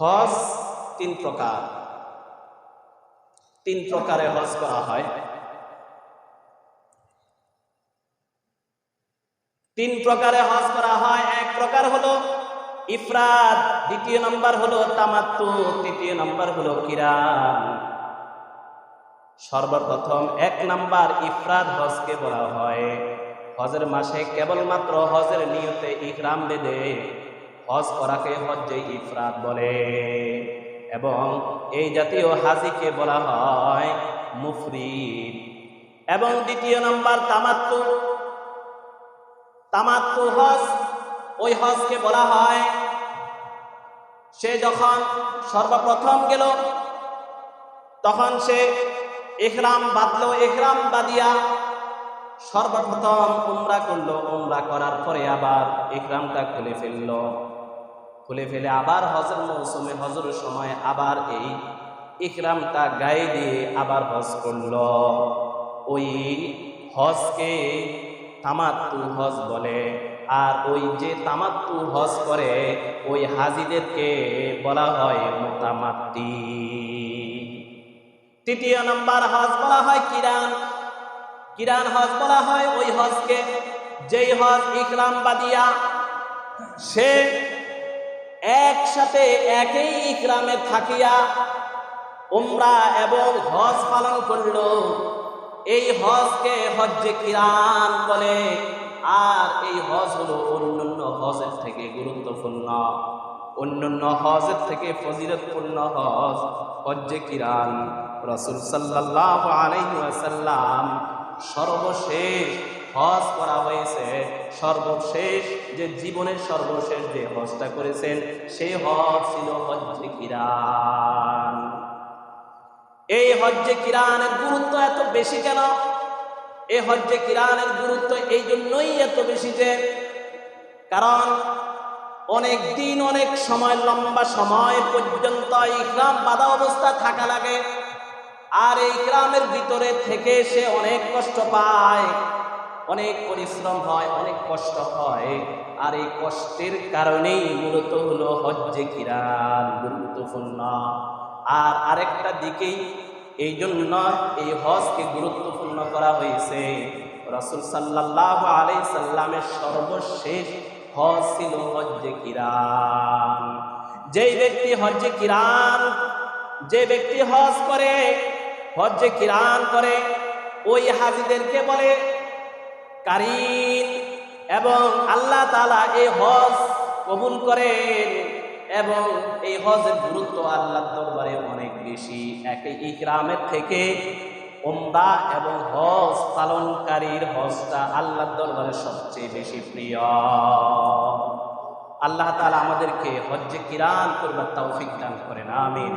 হজ তিন প্রকার। তিন প্রকারে হজ করা হয়। তিন প্রকারে হজ করা হয়। এক প্রকার হলো ইফরাদ দ্বিতীয় নম্বর হলো তামাত্তু তৃতীয় নম্বর হলো কিরান সর্বপ্রথম এক নাম্বার ইফরাদ হজকে বলা হয়। হজের মাসে কেবলমাত্র হজের নিয়তে ইকরাম বেঁধে হজ করাকে হজ্জে ইফরাত বলে। এবং এই জাতীয় হাজিকে বলা হয় মুফরিদ। এবং দ্বিতীয় নম্বর তামাত্তু। তামাত্তু হজ, ওই হজকে বলা হয়, সে যখন সর্বপ্রথম গেল, তখন সে এহরাম বাঁধলো, এহরাম বাদিয়া সর্বপ্রথম উমরা করল, উমরা করার পরে আবার এহরামটা খুলে ফেলল। খুলে ফেলে আবার হজের মৌসুমে হজের সময় আবার এই ইকরামটা গায়ে দিয়ে আবার হজ করল। ওই হজকে তামাত্তু হজ বলে। আর ওই যে তামাত্তু হজ করে, ওই হাজিদেরকে বলা হয় মোতামাত্তি। তৃতীয় নম্বর হজ বলা হয় কিরান। কিরান হজ বলা হয় ওই হজকে। যেই হজ ইকরাম বাদিয়া সে একসাথে একই ইকরামে থাকিয়া উমরা এবং হজ পালন করল। এই হজকে হজ্জে কিরান বলে। আর এই হজ হলো অন্যান্য হজের থেকে গুরুত্বপূর্ণ। অন্যান্য হজের থেকে ফজিরতপূর্ণ হজ হজ্জে কিরান রসুল সাল্লাহ আলাইসাল্লাম সর্বশেষ হজ করা হয়েছে। সর্বশেষ যে জীবনের সর্বশেষ যে হজটা করেছেন সেই হজ ছিল হজ্জে কিরান। এই হজ্জে কিরানের গুরুত্ব এত বেশি কেন? এই হজ্জে কিরানের গুরুত্ব এই জন্যই এত বেশি যে, কারণ অনেক দিন, অনেক সময়, লম্বা সময় পর্যন্ত ইকরাম বাধা অবস্থা থাকা লাগে। আর এই গ্রামের ভিতরে থেকে সে অনেক কষ্ট পায়। অনেক পরিশ্রম হয়, অনেক কষ্ট হয়। আর এই কষ্টের কারণেই মূলত হলো হজ্জে কিরান গুরুত্বপূর্ণ। আর আরেকটা দিকেই এই জন্য এই হজকে গুরুত্বপূর্ণ করা হয়েছে। রসুল সাল্লাহ আলাই সাল্লামের সর্বশেষ হজ ছিল হজ্জে কিরান যেই ব্যক্তি হজ্জে কিরান যে ব্যক্তি হজ করে, হজ্জে কিরান করে, ওই হাজিদেরকে বলে কারিন এবং আল্লাহ তালা এই হজ কবুল করেন এবং এই হজের গুরুত্ব আল্লাহর দরবারে অনেক বেশি। একই ইকরামের থেকে ওমদা এবং হজ পালনকারীর হজটা আল্লাহর দরবারে সবচেয়ে বেশি প্রিয়। আল্লাহ তালা আমাদেরকে হজ্জে কিরান করবার তৌফিক দান করেন, আমিন।